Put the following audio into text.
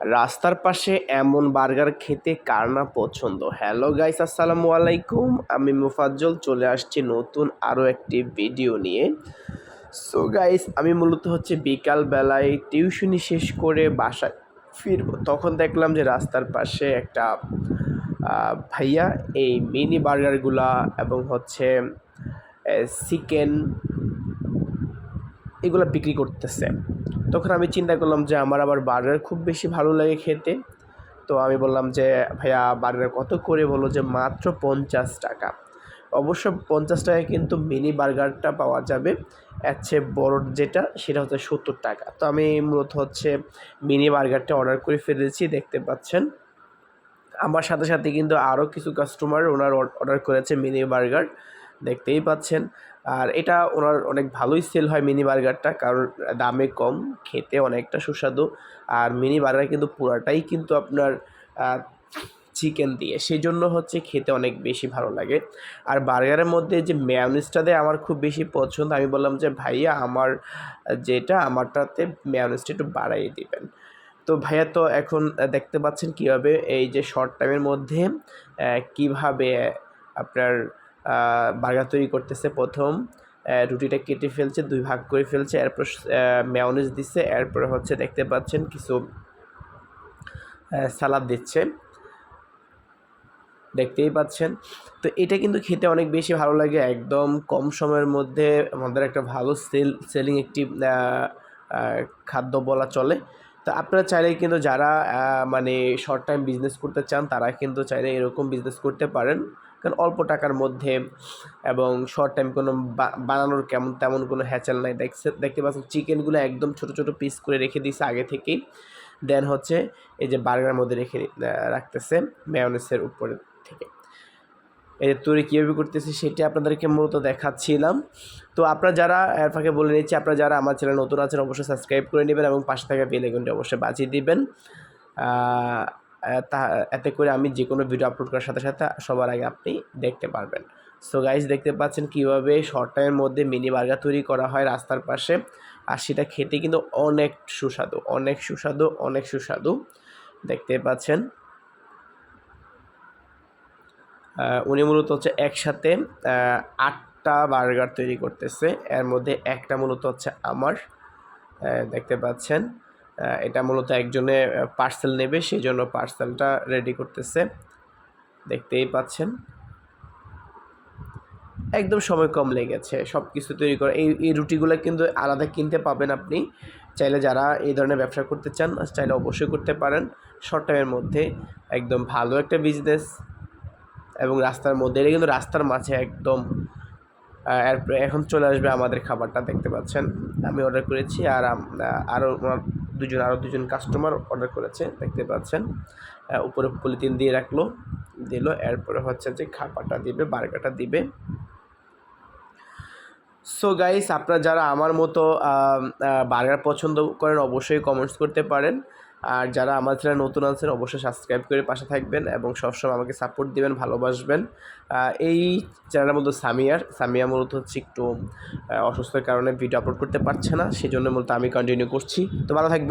রাস্তার পাশে এমন বার্গার খেতে কার না পছন্দ? হ্যালো গাইস আসসালামু আলাইকুম। আমি মুফাজ্জল, চলে আসছি নতুন আরও একটি ভিডিও নিয়ে। সো গাইস আমি মূলত হচ্ছে বিকাল বেলায় টিউশনি শেষ করে বাসায় ফিরব। তখন দেখলাম যে রাস্তার পাশে একটা ভাইয়া এই মিনি বার্গারগুলা এবং হচ্ছে চিকেন এগুলো বিক্রি করতেছে। তখন আমি চিন্তা করলাম যে আমার আবার বার্গার খুব বেশি ভালো লাগে খেতে। তো আমি বললাম যে, ভাইয়া, বার্গার কত করে? বলো যে, মাত্র পঞ্চাশ টাকা। অবশ্য পঞ্চাশ টাকায় কিন্তু মিনি বার্গারটা পাওয়া যাবে। এর চেয়ে বড় যেটা, সেটা হচ্ছে সত্তর টাকা। তো আমি মূলত হচ্ছে মিনি বার্গারটা অর্ডার করে ফেলেছি, দেখতে পাচ্ছেন। আমার সাথে সাথে কিন্তু আরও কিছু কাস্টমার ওনার অর্ডার করেছে মিনি বার্গার, দেখতেই পাচ্ছেন। আর এটা ওনার অনেক ভালোই সেল হয় মিনি বার্গারটা কারণ দামে কম, খেতে অনেকটা সুস্বাদু। আর মিনি বার্গার কিন্তু পুরাটাই কিন্তু আপনার চিকেন দিয়ে। সেই জন্য হচ্ছে খেতে অনেক বেশি ভালো লাগে। আর বার্গারের মধ্যে যে ম্যায়োনিজটা দেয় আমার খুব বেশি পছন্দ। আমি বললাম যে, ভাইয়া, আমার যেটা, আমারটাতে ম্যায়োনিজটা একটু বাড়াই দিবেন। তো ভাইয়া, তো এখন দেখতে পাচ্ছেন কীভাবে এই যে শর্ট টাইমের মধ্যে কীভাবে আপনার বার্গার তৈরি করতেছে প্রথম। রুটিটা কেটে ফেলছে, দুই ভাগ করে ফেলছে, এরপর মেয়নিজ দিচ্ছে এরপরে হচ্ছে দেখতে পাচ্ছেন কিছু সালাদ দিচ্ছে। দেখতেই পাচ্ছেন। তো এটা কিন্তু খেতে অনেক বেশি ভালো লাগে, একদম কম সময়ের মধ্যে আমাদের একটা ভালো সেল সেলিং একটি খাদ্য বলা চলে। তো আপনারা চাইলে কিন্তু যারা মানে শর্ট টাইম বিজনেস করতে চান, তারা কিন্তু চাইলে এরকম বিজনেস করতে পারেন। কারণ অল্প টাকার মধ্যে এবং শর্ট টাইম কোনো বানানোর কেমন তেমন কোনো হ্যাচাল নাই। দেখছে, দেখতে পাচ্ছেন চিকেনগুলো একদম ছোট ছোট পিস করে রেখে দিয়েছে আগে থেকেই। দেন হচ্ছে এই যে বার্গারের মধ্যে রেখে রাখতেছে মেয়নেসের উপরে থেকে। এই তৈরি কীভাবে করতেছি সেটা আপনাদেরকে মূলত দেখাচ্ছিলাম। তো আপনারা যারা এর ফাঁকে বলে নিচ্ছি আপনারা যারা আমার চ্যানেল নতুন আছেন, অবশ্যই সাবস্ক্রাইব করে নেবেন এবং পাশে থাকা বেল আইকনটি অবশ্যই বাঁচিয়ে দিবেন। তা, এতে করে আমি যে কোনো ভিডিও আপলোড করার সাথে সাথে সবার আগে আপনি দেখতে পারবেন। সো গাইজ দেখতে পাচ্ছেন কীভাবে শর্ট টাইমের মধ্যে মিনি বার্গার তৈরি করা হয় রাস্তার পাশে। আর সেটা খেতে কিন্তু অনেক সুস্বাদু অনেক সুস্বাদু অনেক সুস্বাদু। দেখতে পাচ্ছেন। উনি মূলত হচ্ছে একসাথে আটটা বার্গার তৈরি করতেছে। এর মধ্যে একটা মূলত হচ্ছে আমার। দেখতে পাচ্ছেন। এটা মূলত একজনে পার্সেল নেবে সেই জন্য পার্সেলটা রেডি করতেছে। দেখতেই পাচ্ছেন। একদম সময় কম লেগেছে সব কিছু তৈরি করা। এই এই রুটিগুলো কিন্তু আলাদা কিনতে পাবেন আপনি। চাইলে যারা এই ধরনের ব্যবসা করতে চান, চাইলে অবশ্যই করতে পারেন। শর্ট টাইমের মধ্যে একদম ভালো একটা বিজনেস এবং রাস্তার মধ্যে, এটা কিন্তু রাস্তার মাঝে একদম এখন চলে আসবে আমাদের খাবারটা, দেখতে পাচ্ছেন। আমি অর্ডার করেছি আর আরও দুজন আরও দুজন কাস্টমার অর্ডার করেছে দেখতে পাচ্ছেন। উপরে পলিথিন দিয়ে রাখল দিল এরপরে হচ্ছে যে খাবারটা দিবে বার্গারটা দিবে। সো গাইস আপনারা যারা আমার মতো বার্গার পছন্দ করেন অবশ্যই কমেন্টস করতে পারেন। আর যারা আমার চ্যানেল নতুন আছেন অবশ্যই সাবস্ক্রাইব করে পাশে থাকবেন এবং সবসময় আমাকে সাপোর্ট দিবেন ভালোবাসবেন। এই চ্যানেলের মধ্যে সামিয়ার সামিয়া মূলত হচ্ছে একটু আহ, অসুস্থতার কারণে ভিডিও আপলোড করতে পারছে না সেই জন্য মূলত আমি কন্টিনিউ করছি। তো ভালো থাকবেন।